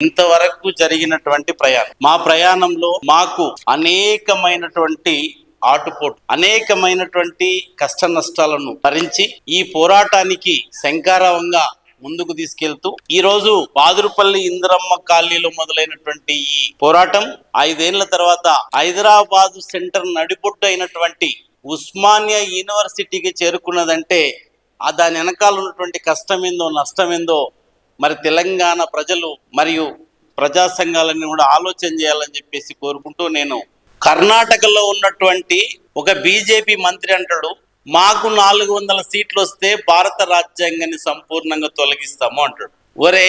ఇంతవరకు జరిగినటువంటి ప్రయాణం. మా ప్రయాణంలో మాకు అనేకమైనటువంటి ఆటుపోటు అనేకమైనటువంటి కష్ట నష్టాలను భరించి ఈ పోరాటానికి శంకారవంగా ముందుకు తీసుకెళ్తూ ఈ రోజు బాదురుపల్లి ఇందిరమ్మ కాలనీలో మొదలైనటువంటి ఈ పోరాటం ఐదేళ్ళ తర్వాత హైదరాబాద్ సెంటర్ నడిపొట్టు అయినటువంటి ఉస్మానియా యూనివర్సిటీకి చేరుకున్నదంటే ఆ దాని వెనకాల ఉన్నటువంటి కష్టమేందో నష్టమేందో మరి తెలంగాణ ప్రజలు మరియు ప్రజా సంఘాలన్నీ కూడా ఆలోచన చేయాలని చెప్పేసి కోరుకుంటూ నేను కర్ణాటకలో ఉన్నటువంటి ఒక బీజేపీ మంత్రి అంటాడు మాకు నాలుగు వందల సీట్లు వస్తే భారత రాజ్యాంగాన్ని సంపూర్ణంగా తొలగిస్తాము అంటాడు. ఒరే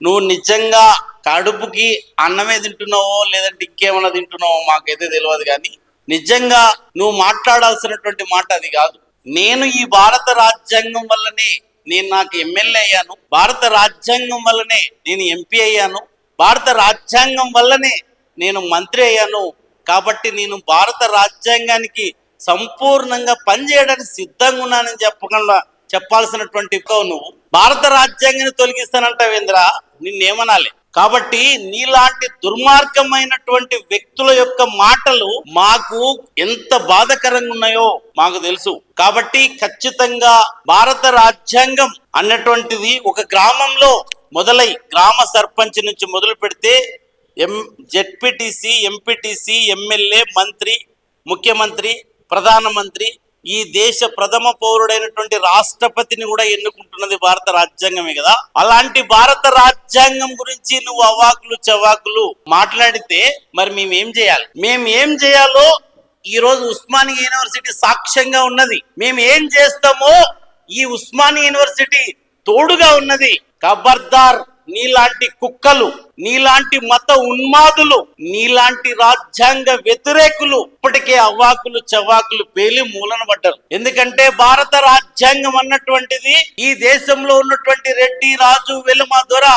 నువ్వు నిజంగా కడుపుకి అన్నమే తింటున్నావో లేదంటే ఇంకేమైనా తింటున్నావో మాకైతే తెలియదు కానీ నిజంగా నువ్వు మాట్లాడాల్సినటువంటి మాట అది కాదు. నేను ఈ భారత రాజ్యాంగం వల్లనే నేను నాకు ఎమ్మెల్యే అయ్యాను. భారత రాజ్యాంగం వల్లనే నేను ఎంపీ అయ్యాను. భారత రాజ్యాంగం వల్లనే నేను మంత్రి అయ్యాను. కాబట్టి నేను భారత రాజ్యాంగానికి సంపూర్ణంగా పనిచేయడానికి సిద్ధంగా ఉన్నానని చెప్పకుండా చెప్పాల్సినటువంటి నువ్వు. భారత రాజ్యాంగాన్ని తొలగిస్తానంటావేంద్ర? నిన్నేమనాలి? కాబట్టి నీలాంటి దుర్మార్గమైనటువంటి వ్యక్తుల యొక్క మాటలు మాకు ఎంత బాధకరంగా ఉన్నాయో మాకు తెలుసు. కాబట్టి ఖచ్చితంగా భారత రాజ్యాంగం అన్నటువంటిది ఒక గ్రామంలో మొదలై గ్రామ సర్పంచ్ నుంచి మొదలు పెడితే ఎం జెడ్పీటీసీ ఎంపీటీసీ ఎమ్మెల్యే మంత్రి ముఖ్యమంత్రి ప్రధానమంత్రి ఈ దేశ ప్రథమ పౌరుడైనటువంటి రాష్ట్రపతిని కూడా ఎన్నుకుంటున్నది భారత రాజ్యాంగమే కదా. అలాంటి భారత రాజ్యాంగం గురించి నువ్వు అవాకులు చవాకులు మాట్లాడితే మరి మేమేం చేయాలి? మేము ఏం చేయాలో ఈ రోజు ఉస్మానియా యూనివర్సిటీ సాక్ష్యంగా ఉన్నది. మేము ఏం చేస్తామో ఈ ఉస్మానియా యూనివర్సిటీ తోడుగా ఉన్నది. ఖబర్దార్ నీలాంటి కుక్కలు నీలాంటి మత ఉన్మాదులు నీలాంటి రాజ్యాంగ వ్యతిరేకులు ఇప్పటికే అవ్వాకులు చవాకులు పేలి మూలన పడ్డారు ఎందుకంటే భారత రాజ్యాంగం అన్నటువంటిది ఈ దేశంలో ఉన్నటువంటి రెడ్డి రాజు వెలుమ దొర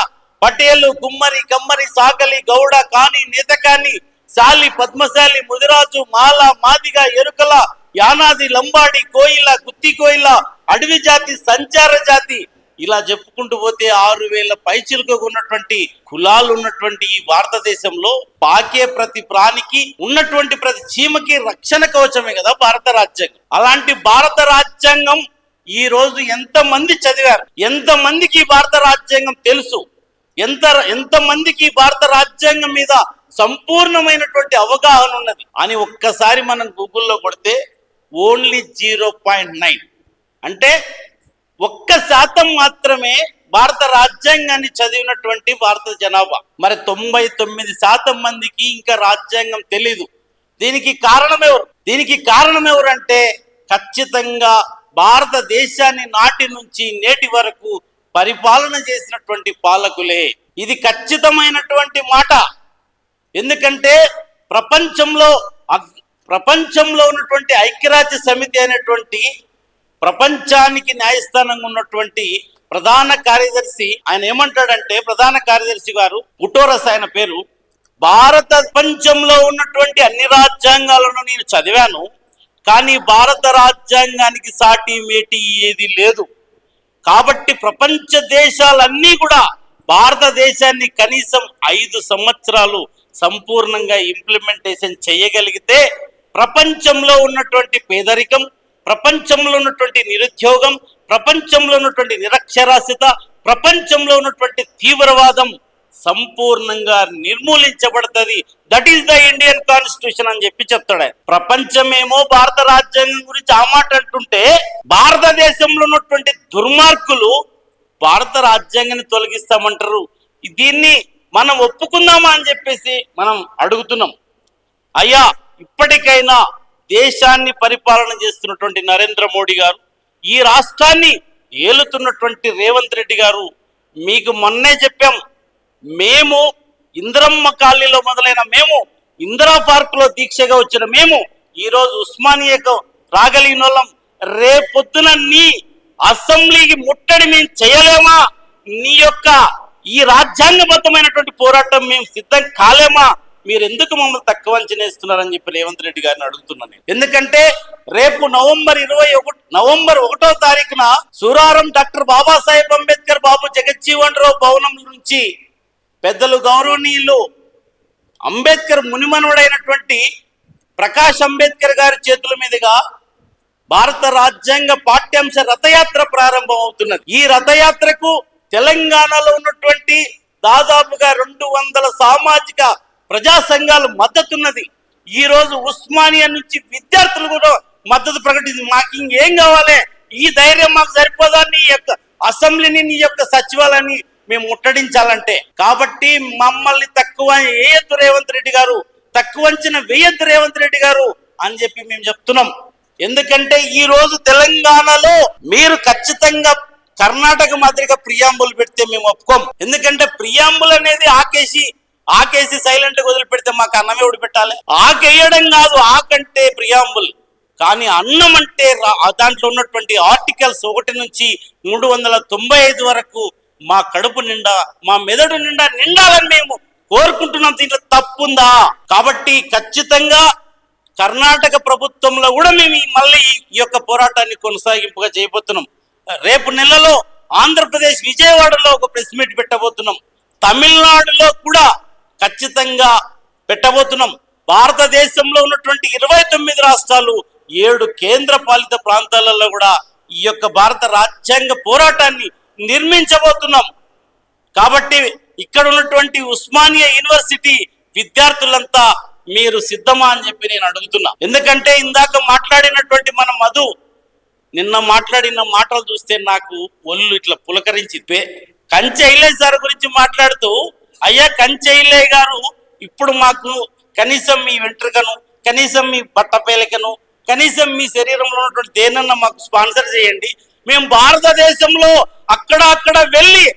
పటేలు కుమ్మరి కమ్మరి సాకలి గౌడ కాని నేతకాని శాలి పద్మశాలి ముదిరాజు మాల మాదిగ ఎరుకల యానాది లంబాడి కోయిల గుత్తి కోయిల అడవి జాతి సంచార జాతి ఇలా చెప్పుకుంటూ పోతే ఆరు వేల పైచిలుకు ఉన్నటువంటి కులాలు ఉన్నటువంటి ఈ భారతదేశంలో పాకే ప్రతి ప్రాణికి ఉన్నటువంటి ప్రతి చీమకి రక్షణ కవచమే కదా భారత రాజ్యాంగం. అలాంటి భారత రాజ్యాంగం ఈ రోజు ఎంత మంది చదివారు? ఎంత మందికి భారత రాజ్యాంగం తెలుసు? ఎంత ఎంతమందికి భారత రాజ్యాంగం మీద సంపూర్ణమైనటువంటి అవగాహన ఉన్నది? అని ఒక్కసారి మనం గూగుల్లో కొడితే ఓన్లీ జీరో పాయింట్ నైన్. అంటే ఒక్క శాతం మాత్రమే భారత రాజ్యాంగాన్ని చదివినటువంటి భారత జనాభా. మరి తొంభై తొమ్మిది శాతం మందికి ఇంకా రాజ్యాంగం తెలీదు. దీనికి కారణం ఎవరు దీనికి కారణం ఎవరంటే ఖచ్చితంగా భారతదేశాన్ని నాటి నుంచి నేటి వరకు పరిపాలన చేసినటువంటి పాలకులే. ఇది ఖచ్చితమైనటువంటి మాట. ఎందుకంటే ప్రపంచంలో ప్రపంచంలో ఉన్నటువంటి ఐక్యరాజ్య సమితి అనేటువంటి ప్రపంచానికి న్యాయస్థానంగా ఉన్నటువంటి ప్రధాన కార్యదర్శి ఆయన ఏమంటాడంటే ప్రధాన కార్యదర్శి గారు పుటోరస్ ఆయన పేరు భారత ప్రపంచంలో ఉన్నటువంటి అన్ని రాజ్యాంగాలను నేను చదివాను కానీ భారత రాజ్యాంగానికి సాటి మేటి ఏది లేదు. కాబట్టి ప్రపంచ దేశాలన్నీ కూడా భారతదేశాన్ని కనీసం ఐదు సంవత్సరాలు సంపూర్ణంగా ఇంప్లిమెంటేషన్ చేయగలిగితే ప్రపంచంలో ఉన్నటువంటి పేదరికం ప్రపంచంలో ఉన్నటువంటి నిరుద్యోగం ప్రపంచంలో ఉన్నటువంటి నిరక్షరాస్యత ప్రపంచంలో ఉన్నటువంటి తీవ్రవాదం సంపూర్ణంగా నిర్మూలించబడుతుంది. That is the Indian constitution అని చెప్పి చెప్తాడు. ప్రపంచమేమో భారత రాజ్యాంగం గురించి ఆ మాట అంటుంటే భారతదేశంలో ఉన్నటువంటి దుర్మార్గులు భారత రాజ్యాంగాన్ని తొలగిస్తామంటారు. దీన్ని మనం ఒప్పుకుందామా అని చెప్పేసి మనం అడుగుతున్నాం. అయ్యా ఇప్పటికైనా దేశాన్ని పరిపాలన చేస్తున్నటువంటి నరేంద్ర మోడీ గారు ఈ రాష్ట్రాన్ని ఏలుతున్నటువంటి రేవంత్ రెడ్డి గారు మీకు మొన్నే చెప్పాం మేము ఇందిరమ్మ కాలనీలో మొదలైన మేము ఇందిరా పార్క్లో దీక్షగా వచ్చిన మేము ఈరోజు ఉస్మానియాకు రాగలిగిన వాళ్ళం రేపొద్దున నీ అసెంబ్లీకి ముట్టడి మేము చేయలేమా? నీ యొక్క ఈ రాజ్యాంగబద్ధమైనటువంటి పోరాటం మేము సిద్ధం కాలేమా? మీరు ఎందుకు మమ్మల్ని తక్కువ అంచనేస్తున్నారని చెప్పి రేవంత్ రెడ్డి గారిని అడుగుతున్నాను నేను. ఎందుకంటే రేపు నవంబర్ ఇరవై ఒకటి నవంబర్ ఒకటో తారీఖున సూరారం డాక్టర్ బాబాసాహెబ్ అంబేద్కర్ బాబు జగజ్జీవన్ రావు భవనం నుంచి పెద్దలు గౌరవనీయులు అంబేద్కర్ మునిమనుడైనటువంటి ప్రకాష్ అంబేద్కర్ గారి చేతుల మీదుగా భారత రాజ్యాంగ పాఠ్యాంశ రథయాత్ర ప్రారంభం అవుతున్నది ఈ రథయాత్రకు తెలంగాణలో ఉన్నటువంటి దాదాపుగా రెండు వందల సామాజిక ప్రజా సంఘాలు మద్దతున్నది. ఈ రోజు ఉస్మానియా నుంచి విద్యార్థులు కూడా మద్దతు ప్రకటించింది. మాకు ఇంకేం కావాలి? ఈ ధైర్యం మాకు సరిపోదా నీ యొక్క అసెంబ్లీని నీ యొక్క సచివాలయాన్ని మేము ముట్టడించాలంటే. కాబట్టి మమ్మల్ని తక్కువ వేయద్దు రేవంత్ రెడ్డి గారు తక్కువ అంచనా వేయద్దు రేవంత్ రెడ్డి గారు అని చెప్పి మేము చెప్తున్నాం. ఎందుకంటే ఈ రోజు తెలంగాణలో మీరు ఖచ్చితంగా కర్ణాటక మాదిరిగా ప్రియాంబులు పెడితే మేము ఒప్పుకోం. ఎందుకంటే ప్రియాంబుల్ అనేది ఆకేసి ఆకేసి సైలెంట్గా వదిలిపెడితే మాకు అన్నం ఎవడు పెట్టాలి? ఆకేయడం కాదు ఆకంటే ప్రియాంబుల్ కానీ అన్నం అంటే రా- దాంట్లో ఉన్నటువంటి ఆర్టికల్స్ ఒకటి నుంచి మూడు వందల తొంభై ఐదు వరకు మా కడుపు నిండా మా మెదడు నిండా నిండాలని మేము కోరుకుంటున్నాం. దీంట్లో తప్పుందా? కాబట్టి ఖచ్చితంగా కర్ణాటక ప్రభుత్వంలో కూడా మేము మళ్ళీ ఈ యొక్క పోరాటాన్ని కొనసాగింపుగా చేయబోతున్నాం. రేపు నెలలో ఆంధ్రప్రదేశ్ విజయవాడలో ఒక ప్రెస్ మీట్ పెట్టబోతున్నాం. తమిళనాడులో కూడా ఖచ్చితంగా పెట్టబోతున్నాం. భారతదేశంలో ఉన్నటువంటి ఇరవై తొమ్మిది రాష్ట్రాలు ఏడు కేంద్ర పాలిత ప్రాంతాలలో కూడా ఈ యొక్క భారత రాజ్యాంగ పోరాటాన్ని నిర్మించబోతున్నాం. కాబట్టి ఇక్కడ ఉన్నటువంటి ఉస్మానియా యూనివర్సిటీ విద్యార్థులంతా మీరు సిద్ధమా అని చెప్పి నేను అడుగుతున్నా. ఎందుకంటే ఇందాక మాట్లాడినటువంటి మన మధు నిన్న మాట్లాడిన మాటలు చూస్తే నాకు ఒళ్ళు ఇట్లా పులకరించి పే- కంచె ఇల్లయ్య సార్ గురించి మాట్లాడుతూ అయ్యా కంచెయిలే గారు. ఇప్పుడు మాకు కనీసం మీ వెంట్రుకను కనీసం మీ బట్టపేలికను కనీసం మీ శరీరంలో ఉన్నటువంటి దేనన్నా మాకు స్పాన్సర్ చేయండి. మేము భారతదేశంలో అక్కడ అక్కడ వెళ్ళి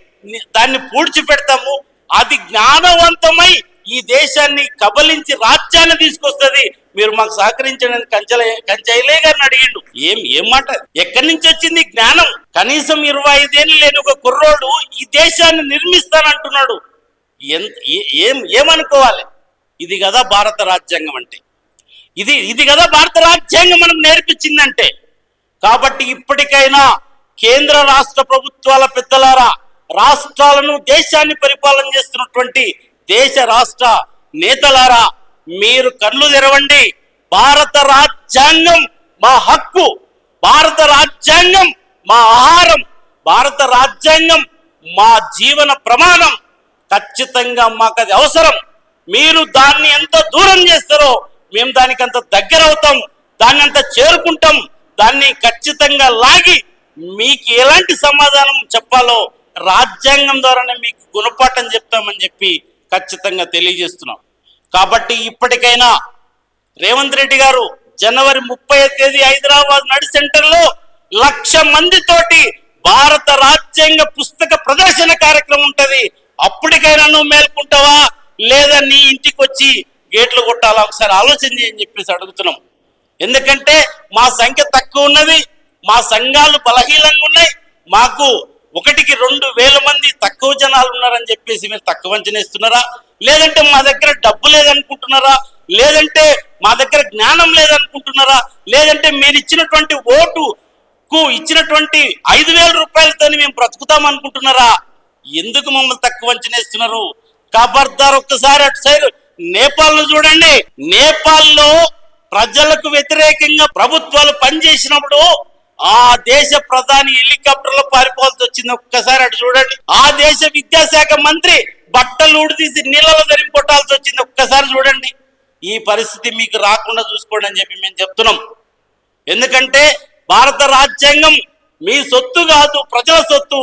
దాన్ని పూడ్చి పెడతాము. అది జ్ఞానవంతమై ఈ దేశాన్ని కబలించి రాజ్యాన్ని తీసుకొస్తుంది. మీరు మాకు సహకరించండి కంచెల కంచెలే గారిని అడిగిండు. ఏం ఏం మాట? ఎక్కడి నుంచి వచ్చింది జ్ఞానం? కనీసం ఇరవై ఐదేళ్ళు లేని ఒక కుర్రోడు ఈ దేశాన్ని నిర్మిస్తానంటున్నాడు. ఏ- ఏం ఏమనుకోవాలి? ఇది కదా భారత రాజ్యాంగం అంటే. ఇది ఇది కదా భారత రాజ్యాంగం మనకు నేర్పించిందంటే. కాబట్టి ఇప్పటికైనా కేంద్ర రాష్ట్ర ప్రభుత్వాల పెద్దలారా రాష్ట్రాలను దేశాన్ని పరిపాలన చేస్తున్నటువంటి దేశ రాష్ట్ర నేతలారా మీరు కళ్ళు తెరవండి. భారత రాజ్యాంగం మా హక్కు. భారత రాజ్యాంగం మా ఆహారం. భారత రాజ్యాంగం మా జీవన ప్రమాణం. ఖచ్చితంగా మాకు అది అవసరం. మీరు దాన్ని ఎంత దూరం చేస్తారో మేము దానికి అంత దగ్గర అవుతాం దాన్ని అంత చేరుకుంటాం దాన్ని ఖచ్చితంగా లాగి మీకు ఎలాంటి సమాధానం చెప్పాలో రాజ్యాంగం ద్వారానే మీకు గుణపాఠం చెప్తామని చెప్పి ఖచ్చితంగా తెలియజేస్తున్నాం. కాబట్టి ఇప్పటికైనా రేవంత్ రెడ్డి గారు జనవరి ముప్పై తేదీ హైదరాబాద్ నడి సెంటర్లో లక్ష మందితోటి భారత రాజ్యాంగ పుస్తక ప్రదర్శన కార్యక్రమం ఉంటుంది. అప్పటికైనా నువ్వు మేల్కుంటావా? లేదా నీ ఇంటికి వచ్చి గేట్లు కొట్టాలా? ఒకసారి ఆలోచన చేయని చెప్పేసి అడుగుతున్నాం. ఎందుకంటే మా సంఖ్య తక్కువ ఉన్నది మా సంఘాలు బలహీనంగా ఉన్నాయి మాకు ఒకటికి రెండు వేల మంది తక్కువ జనాలు ఉన్నారని చెప్పేసి మీరు తక్కువ అంచనేస్తున్నారా లేదంటే మా దగ్గర డబ్బు లేదనుకుంటున్నారా? లేదంటే మా దగ్గర జ్ఞానం లేదనుకుంటున్నారా? లేదంటే మీరు ఇచ్చినటువంటి ఓటుకు ఇచ్చినటువంటి ఐదు వేల రూపాయలతో మేము బ్రతుకుతాం అనుకుంటున్నారా ఎందుకు మమ్మల్ని తక్కువ అంచనేస్తున్నారు కబర్దార్ ఒక్కసారి అటు సైడ్. నేపాల్ను చూడండి. నేపాల్లో ప్రజలకు వ్యతిరేకంగా ప్రభుత్వాలు పనిచేసినప్పుడు ఆ దేశ ప్రధాని హెలికాప్టర్లో పారిపోవాల్సి వచ్చింది. ఒక్కసారి అటు చూడండి. ఆ దేశ విద్యాశాఖ మంత్రి బట్టలు ఊడితీసి నీళ్ళలో తరిమి వచ్చింది. ఒక్కసారి చూడండి. ఈ పరిస్థితి మీకు రాకుండా చూసుకోండి అని చెప్పి మేము చెప్తున్నాం. ఎందుకంటే భారత రాజ్యాంగం మీ సొత్తు కాదు ప్రజల సొత్తు.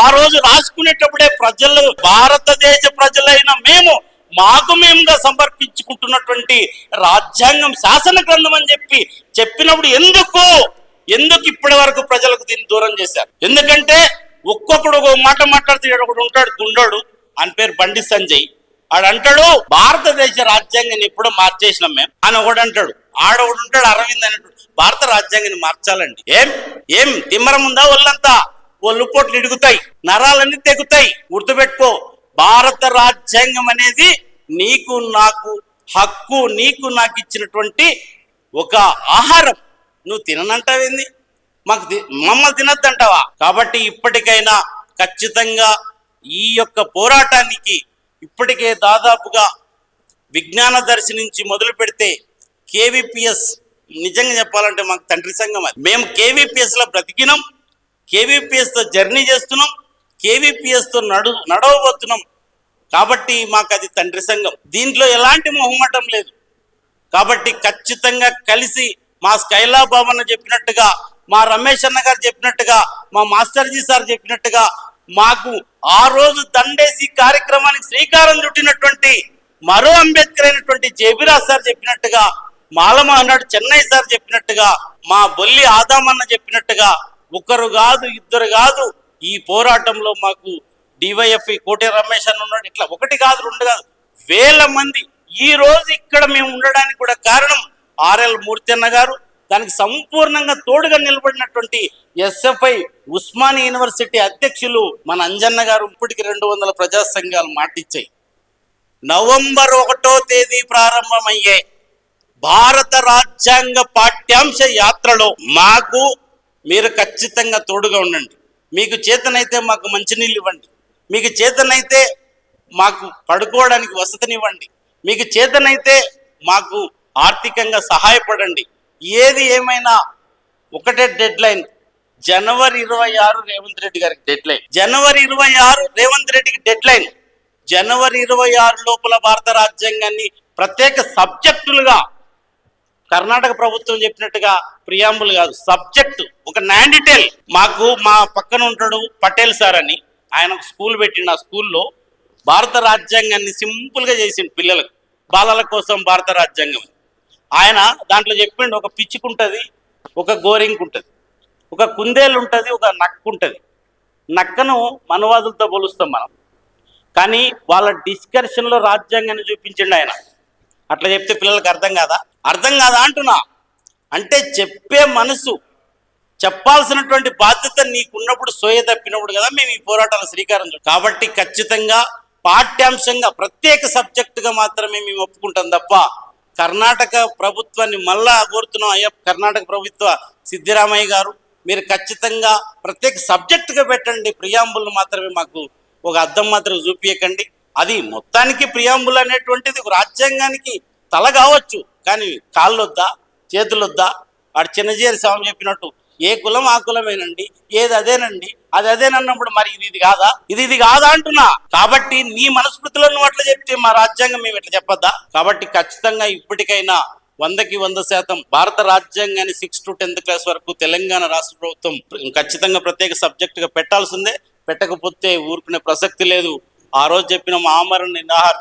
ఆ రోజు రాసుకునేటప్పుడే ప్రజలు భారతదేశ ప్రజలైన మేము మాకు మేముగా సమర్పించుకుంటున్నటువంటి రాజ్యాంగం శాసన గ్రంథం అని చెప్పి చెప్పినప్పుడు ఎందుకు ఎందుకు ఇప్పటి వరకు ప్రజలకు దీన్ని దూరం చేశారు? ఎందుకంటే ఒక్కొక్కడు ఒక మాట మాట్లాడితే ఒకడు ఉంటాడు గుండోడు అని పేరు బండి సంజయ్. ఆడు అంటాడు భారతదేశ రాజ్యాంగాన్ని ఎప్పుడో మార్చేసినాం మేము అని ఒకడు అంటాడు. ఆడవుడు ఉంటాడు అరవింద్ అనేటువంటి భారత రాజ్యాంగాన్ని మార్చాలండి. ఏం? ఏం? తిమ్మరం ఉందా ఒళ్ళంతా? ఒళ్ళు పోట్లు ఇడుగుతాయి నరాలన్నీ తెగుతాయి. గుర్తుపెట్టుకో భారత రాజ్యాంగం అనేది నీకు నాకు హక్కు నీకు నాకు ఇచ్చినటువంటి ఒక ఆహారం. నువ్వు తిననంటావేంది మాకు తి- మమ్మల్ని తినద్దంటావా? కాబట్టి ఇప్పటికైనా ఖచ్చితంగా ఈ యొక్క పోరాటానికి ఇప్పటికే దాదాపుగా విజ్ఞాన దర్శి నుంచి మొదలు పెడితే కేవీపీఎస్ నిజంగా చెప్పాలంటే మాకు తండ్రి సంఘం అది. మేము కేవీపీఎస్లో బ్రతికినాం కేవీపీఎస్తో జర్నీ చేస్తున్నాం కేవీపీఎస్తో నడు నడవబోతున్నాం. కాబట్టి మాకు అది తండ్రి సంఘం. దీంట్లో ఎలాంటి మొహమాటం లేదు. కాబట్టి ఖచ్చితంగా కలిసి మా స్కైలా భవన్ చెప్పినట్టుగా మా రమేష్ అన్న గారు చెప్పినట్టుగా మా మాస్టర్జీ సార్ చెప్పినట్టుగా మాకు ఆ రోజు దండేసి కార్యక్రమానికి శ్రీకారం చుట్టినటువంటి మరో అంబేద్కర్ అయినటువంటి జేబిరాజ్ సార్ చెప్పినట్టుగా మాలమ అన్నాడు చెన్నై సార్ చెప్పినట్టుగా మా బొల్లి ఆదామన్న చెప్పినట్టుగా ఒకరు కాదు ఇద్దరు కాదు ఈ పోరాటంలో మాకు డివైఎఫ్ఐ కోటి రమేష్ అని ఉన్నాడు. ఇట్లా ఒకటి కాదు రెండు కాదు వేల మంది ఈ రోజు ఇక్కడ మేము ఉండడానికి కూడా కారణం ఆర్ఎల్ మూర్తి అన్న గారు. దానికి సంపూర్ణంగా తోడుగా నిలబడినటువంటి ఎస్ఎఫ్ఐ ఉస్మాని యూనివర్సిటీ అధ్యక్షులు మన అంజన్న గారు ఇప్పటికి రెండు వందల ప్రజా సంఘాలు మాటిచ్చాయి. నవంబర్ ఒకటో తేదీ ప్రారంభమయ్యే భారత రాజ్యాంగ పాఠ్యాంశ యాత్రలో మాకు మీరు ఖచ్చితంగా తోడుగా ఉండండి. మీకు చేతనైతే మాకు మంచినీళ్ళు ఇవ్వండి. మీకు చేతనైతే మాకు పడుకోవడానికి వసతినివ్వండి. మీకు చేతనైతే మాకు ఆర్థికంగా సహాయపడండి. ఏది ఏమైనా ఒకటే డెడ్ లైన్. జనవరి ఇరవై ఆరు రేవంత్ రెడ్డి గారికి డెడ్ లైన్. జనవరి ఇరవై ఆరు రేవంత్ రెడ్డికి డెడ్ లైన్. జనవరి ఇరవై ఆరు లోపల భారత రాజ్యాంగాన్ని ప్రత్యేక సబ్జెక్టులుగా కర్ణాటక ప్రభుత్వం చెప్పినట్టుగా ప్రియాంబుల్ కాదు సబ్జెక్టు. ఒక నాండిటెల్. మాకు మా పక్కన ఉంటాడు పటేల్ సార్ అని. ఆయన ఒక స్కూల్ పెట్టిండు ఆ స్కూల్లో. భారత రాజ్యాంగాన్ని సింపుల్గా చేసిండు పిల్లలకు. బాలల కోసం భారత రాజ్యాంగం ఆయన దాంట్లో చెప్పిండు ఒక పిచ్చుకుంటుంది ఒక గోరింగ్ ఉంటుంది ఒక కుందేలు ఉంటుంది ఒక నక్కు ఉంటుంది నక్కను మనవాదులతో పోలుస్తాం మనం. కానీ వాళ్ళ డిస్కషన్లో రాజ్యాంగాన్ని చూపించండి ఆయన. అట్లా చెప్తే పిల్లలకు అర్థం కాదా? అర్థం కాదా అంటున్నా? అంటే చెప్పే మనసు చెప్పాల్సినటువంటి బాధ్యత నీకున్నప్పుడు సోయ తప్పినప్పుడు కదా మేము ఈ పోరాటాల శ్రీకారం కాబట్టి ఖచ్చితంగా పాఠ్యాంశంగా ప్రత్యేక సబ్జెక్టుగా మాత్రమే మేము ఒప్పుకుంటాం తప్ప కర్ణాటక ప్రభుత్వాన్ని మళ్ళా కోరుతున్నాం అయ్యా కర్ణాటక ప్రభుత్వ సిద్ధిరామయ్య గారు. మీరు ఖచ్చితంగా ప్రత్యేక సబ్జెక్టుగా పెట్టండి ప్రియాంబుల్ని మాత్రమే మాకు ఒక అర్థం మాత్రం చూపించకండి అది మొత్తానికి ప్రియాంబుల్ అనేటువంటిది ఒక రాజ్యాంగానికి తల కావచ్చు. కానీ కాళ్ళొద్దా? చేతులొద్దా? వాడు చిన్నజీరి స్వామి చెప్పినట్టు ఏ కులం ఆ కులమేనండి? ఏది అదేనండి? అది అదేనన్నప్పుడు మరి ఇది ఇది కాదా? ఇది ఇది కాదా అంటున్నా. కాబట్టి నీ మనస్మృతిలో నువ్వు అట్లా చెప్తే మా రాజ్యాంగం మేము ఇట్లా చెప్పద్దా? కాబట్టి ఖచ్చితంగా ఇప్పటికైనా వందకి వంద శాతం భారత రాజ్యాంగాన్ని సిక్స్ టు టెన్త్ క్లాస్ వరకు తెలంగాణ రాష్ట్ర ప్రభుత్వం ఖచ్చితంగా ప్రత్యేక సబ్జెక్ట్గా పెట్టాల్సిందే. పెట్టకపోతే ఊరుకునే ప్రసక్తి లేదు. ఆ రోజు చెప్పిన మా ఆమరణ నిరాహార